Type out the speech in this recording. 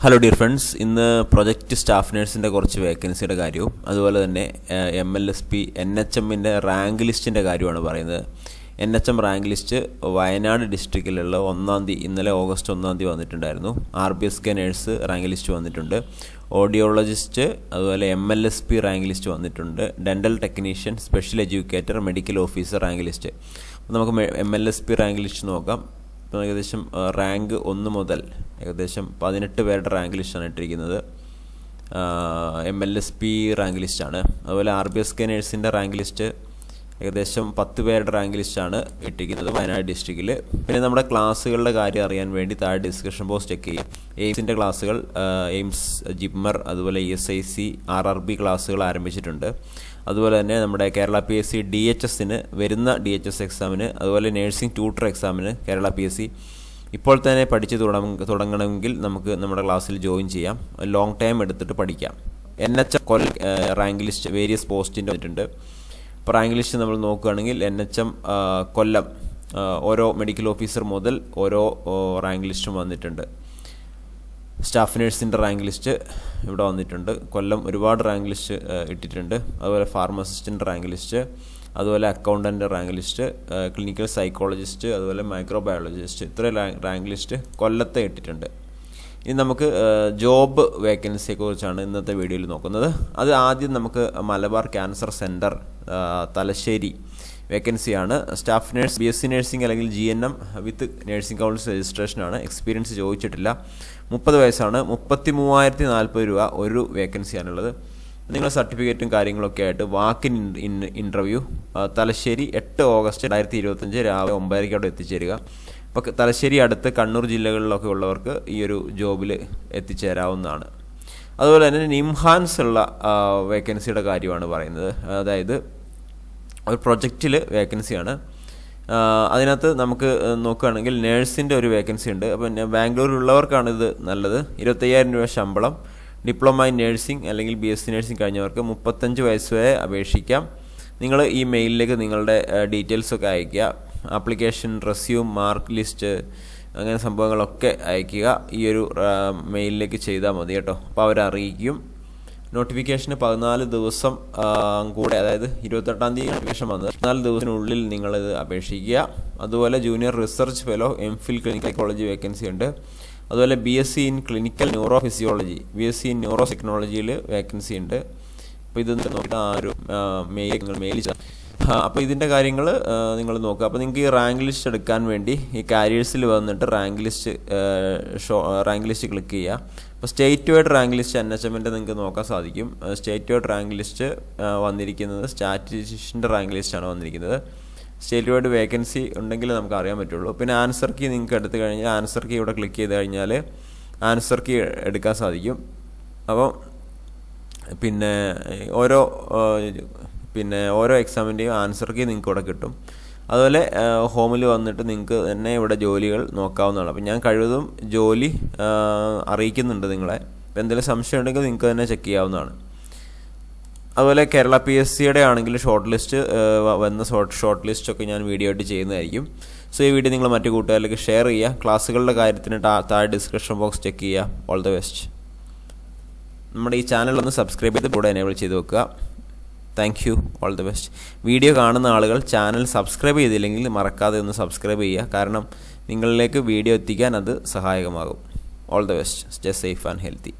Hello dear friends ഇന്ന് project staff നേഴ്സിന്റെ കുറച്ച് വേക്കൻസിയുടെ കാര്യവും അതുപോലെ തന്നെ M L S P N H എമ്മിന്റെ റാങ്ക് ലിസ്റ്റിന്റെ കാര്യമാണ് പറയുന്നത്. N H M rank list Wayanad ഡിസ്ട്രിക്റ്റിലുള്ള ഒന്നാം തീയതി ഇന്നലെ ഓഗസ്റ്റ് ഒന്നാം തീയതി വന്നിട്ടുണ്ടായിരുന്നു. R B S K nurse rank list വന്നിട്ടുണ്ട്. ഓഡിയോളജിസ്റ്റ് അതുപോലെ M L S P rank list വന്നിട്ടുണ്ട്. Dental technician special educator medical officer rank list നമുക്ക് M L S P rank list നോക്കാം. ഇപ്പം ഏകദേശം റാങ്ക് ഒന്ന് മുതൽ ഏകദേശം പതിനെട്ട് പേരുടെ റാങ്ക് ലിസ്റ്റാണ് ഇട്ടിരിക്കുന്നത്. M L S P rank ലിസ്റ്റാണ്. അതുപോലെ ആർ ബി എസ് കെ നേഴ്സിന്റെ റാങ്ക് ലിസ്റ്റ് ഏകദേശം പത്ത് പേരുടെ റാങ്ക് ലിസ്റ്റാണ് ഇട്ടിരിക്കുന്നത് വയനാട് ഡിസ്ട്രിക്റ്റിൽ പിന്നെ നമ്മുടെ ക്ലാസ്സുകളുടെ കാര്യം അറിയാൻ വേണ്ടി താഴെ ഡിസ്ക്രിപ്ഷൻ ബോക്സ് ചെക്ക് ചെയ്യും. എയിംസിന്റെ ക്ലാസ്സുകൾ എയിംസ് ജിമ്മർ അതുപോലെ E S I C R R B ക്ലാസ്സുകൾ ആരംഭിച്ചിട്ടുണ്ട്. അതുപോലെ തന്നെ നമ്മുടെ Kerala P S C D H എസിന് വരുന്ന ഡി എച്ച് എസ് എക്സാമിന് അതുപോലെ നേഴ്സിംഗ് ട്യൂട്ടർ എക്സാമിന് കേരള പി എസ് സി ഇപ്പോൾ തന്നെ പഠിച്ച് തുടങ്ങണമെങ്കിൽ നമുക്ക് നമ്മുടെ ക്ലാസ്സിൽ ജോയിൻ ചെയ്യാം. ലോങ് ടൈം എടുത്തിട്ട് പഠിക്കാം. എൻ എച്ച് കൊൽ റാങ്ക് ലിസ്റ്റ് വേരിയസ് പോസ്റ്റിന്റെ വന്നിട്ടുണ്ട്. ഇപ്പോൾ റാങ്ക് ലിസ്റ്റ് നമ്മൾ നോക്കുകയാണെങ്കിൽ എൻ എച്ച് എം കൊല്ലം ഓരോ മെഡിക്കൽ ഓഫീസർ മുതൽ ഓരോ റാങ്ക് ലിസ്റ്റും വന്നിട്ടുണ്ട്. സ്റ്റാഫ് നേഴ്സിന്റെ റാങ്ക് ലിസ്റ്റ് ഇവിടെ വന്നിട്ടുണ്ട്. കൊല്ലം ഒരുപാട് റാങ്ക് ലിസ്റ്റ് ഇട്ടിട്ടുണ്ട്. അതുപോലെ ഫാർമസിസ്റ്റിന്റെ റാങ്ക് ലിസ്റ്റ് അതുപോലെ accountant rank list clinical psychologist അതുപോലെ മൈക്രോബയോളജിസ്റ്റ് ഇത്ര റാങ്ക് ലിസ്റ്റ് കൊല്ലത്തെ ഇട്ടിട്ടുണ്ട്. ഇനി നമുക്ക് ജോബ് വേക്കൻസിയെക്കുറിച്ചാണ് ഇന്നത്തെ വീഡിയോയിൽ നോക്കുന്നത്. അത് ആദ്യം നമുക്ക് മലബാർ ക്യാൻസർ സെന്റർ തലശ്ശേരി വേക്കൻസിയാണ്. Staff nurse B S C nursing അല്ലെങ്കിൽ G N M with nursing council രജിസ്ട്രേഷനാണ്. Experience ചോദിച്ചിട്ടില്ല. മുപ്പത് വയസ്സാണ്. മുപ്പത്തി മൂവായിരത്തി നാൽപ്പത് രൂപ ഒരു വേക്കൻസിയാണുള്ളത്. നിങ്ങളുടെ സർട്ടിഫിക്കറ്റും കാര്യങ്ങളൊക്കെ ആയിട്ട് വാക്കിൻ ഇന്റർവ്യൂ തലശ്ശേരി എട്ട് ഓഗസ്റ്റ് രണ്ടായിരത്തി ഇരുപത്തഞ്ച് രാവിലെ ഒമ്പതരയ്ക്ക് അവിടെ എത്തിച്ചേരുക. അപ്പോൾ തലശ്ശേരി അടുത്ത് കണ്ണൂർ ജില്ലകളിലൊക്കെ ഉള്ളവർക്ക് ഈ ഒരു ജോബിൽ എത്തിച്ചേരാവുന്നതാണ്. അതുപോലെ തന്നെ നിംഹാൻസ് ഉള്ള വേക്കൻസിയുടെ കാര്യമാണ് പറയുന്നത്. അതായത് ഒരു പ്രൊജക്റ്റിൽ വേക്കൻസിയാണ്. അതിനകത്ത് നമുക്ക് നോക്കുകയാണെങ്കിൽ നേഴ്സിന്റെ ഒരു വേക്കൻസി ഉണ്ട്. അപ്പം ബാംഗ്ലൂരിലുള്ളവർക്കാണ് ഇത് നല്ലത്. ഇരുപത്തയ്യായിരം രൂപ ശമ്പളം. ഡിപ്ലോമ ഇൻ നേഴ്സിംഗ് അല്ലെങ്കിൽ ബി എസ് സി നേഴ്സിംഗ് കഴിഞ്ഞവർക്ക് മുപ്പത്തഞ്ച് വയസ്സ് വരെ അപേക്ഷിക്കാം. നിങ്ങൾ ഈ മെയിലിലേക്ക് നിങ്ങളുടെ ഡീറ്റെയിൽസൊക്കെ അയയ്ക്കുക. ആപ്ലിക്കേഷൻ റെസ്യൂം മാർക്ക് ലിസ്റ്റ് അങ്ങനെ സംഭവങ്ങളൊക്കെ അയയ്ക്കുക. ഈ ഒരു മെയിലിലേക്ക് ചെയ്താൽ മതി കേട്ടോ. അപ്പോൾ അവരറിയിക്കും. നോട്ടിഫിക്കേഷന് പതിനാല് ദിവസം കൂടെ അതായത് ഇരുപത്തെട്ടാം തീയതി നോട്ടിഫിക്കേഷൻ വന്നത്. പതിനാല് ദിവസത്തിനുള്ളിൽ നിങ്ങളിത് അപേക്ഷിക്കുക. അതുപോലെ junior research fellow M phil clinical college vacancy ഉണ്ട്. അതുപോലെ B S C in clinical neurophysiology B S C in neuro ടെക്നോളജിയിൽ വേക്കൻസി ഉണ്ട്. അപ്പോൾ ഇത് നോക്കിയിട്ട് ആ ഒരു മെയിൽ നിങ്ങൾ മെയിൽ അപ്പോൾ ഇതിന്റെ കാര്യങ്ങൾ നിങ്ങൾ നോക്കുക. അപ്പോൾ നിങ്ങൾക്ക് ഈ റാങ്ക് ലിസ്റ്റ് എടുക്കാൻ വേണ്ടി ഈ കാരിയേഴ്സിൽ വന്നിട്ട് rank list show rank list click ചെയ്യുക. അപ്പോൾ state wide rank list N H എമ്മിന്റെ നിങ്ങൾക്ക് നോക്കാൻ സാധിക്കും. സ്റ്റേറ്റ് വൈഡ് റാങ്ക് ലിസ്റ്റ് വന്നിരിക്കുന്നത് സ്റ്റാറ്റിസ്റ്റിഷ്യന്റെ റാങ്ക് ലിസ്റ്റാണ് വന്നിരിക്കുന്നത്. സ്റ്റേറ്റ് വൈഡ് വേക്കൻസി ഉണ്ടെങ്കിൽ നമുക്ക് അറിയാൻ പറ്റുള്ളൂ. പിന്നെ ആൻസർ കീ നിങ്ങൾക്ക് എടുത്തു കഴിഞ്ഞാൽ ആൻസർ കീ ഇവിടെ ക്ലിക്ക് ചെയ്ത് കഴിഞ്ഞാൽ ആൻസർ കീ എടുക്കാൻ സാധിക്കും. അപ്പോൾ പിന്നെ ഓരോ പിന്നെ ഓരോ എക്സാമിന്റെയും ആൻസർ കീ നിങ്ങൾക്ക് ഇവിടെ കിട്ടും. അതുപോലെ ഹോമിൽ വന്നിട്ട് നിങ്ങൾക്ക് തന്നെ ഇവിടെ ജോലികൾ നോക്കാവുന്നതാണ്. അപ്പം ഞാൻ കഴിവതും ജോലി അറിയിക്കുന്നുണ്ട് നിങ്ങളെ. അപ്പോൾ എന്തെങ്കിലും സംശയം ഉണ്ടെങ്കിൽ നിങ്ങൾക്ക് തന്നെ ചെക്ക് ചെയ്യാവുന്നതാണ്. അതുപോലെ കേരള പി എസ് സിയുടെ ആണെങ്കിൽ ഷോർട്ട് ലിസ്റ്റ് വന്ന ഷോർട്ട് ഷോർട്ട് ലിസ്റ്റ് ഒക്കെ ഞാൻ വീഡിയോ ആയിട്ട് ചെയ്യുന്നതായിരിക്കും. സോ ഈ വീഡിയോ നിങ്ങൾ മറ്റു കൂട്ടുകാരിലേക്ക് ഷെയർ ചെയ്യുക. ക്ലാസ്സുകളുടെ കാര്യത്തിന് താഴെ ഡിസ്ക്രിപ്ഷൻ ബോക്സ് ചെക്ക് ചെയ്യുക. ഓൾ ദ ബെസ്റ്റ് നമ്മുടെ ഈ ചാനൽ ഒന്ന് സബ്സ്ക്രൈബ് ചെയ്ത് കൂടെ എനേബിൾ ചെയ്ത് വെക്കുക. Thank you all the best video കാണുന്ന ആളുകൾ ചാനൽ സബ്സ്ക്രൈബ് ചെയ്തില്ലെങ്കിൽ മറക്കാതെ ഒന്ന് സബ്സ്ക്രൈബ് ചെയ്യുക. കാരണം നിങ്ങളിലേക്ക് വീഡിയോ എത്തിക്കാൻ അത് സഹായകമാകും. All the best stay safe and healthy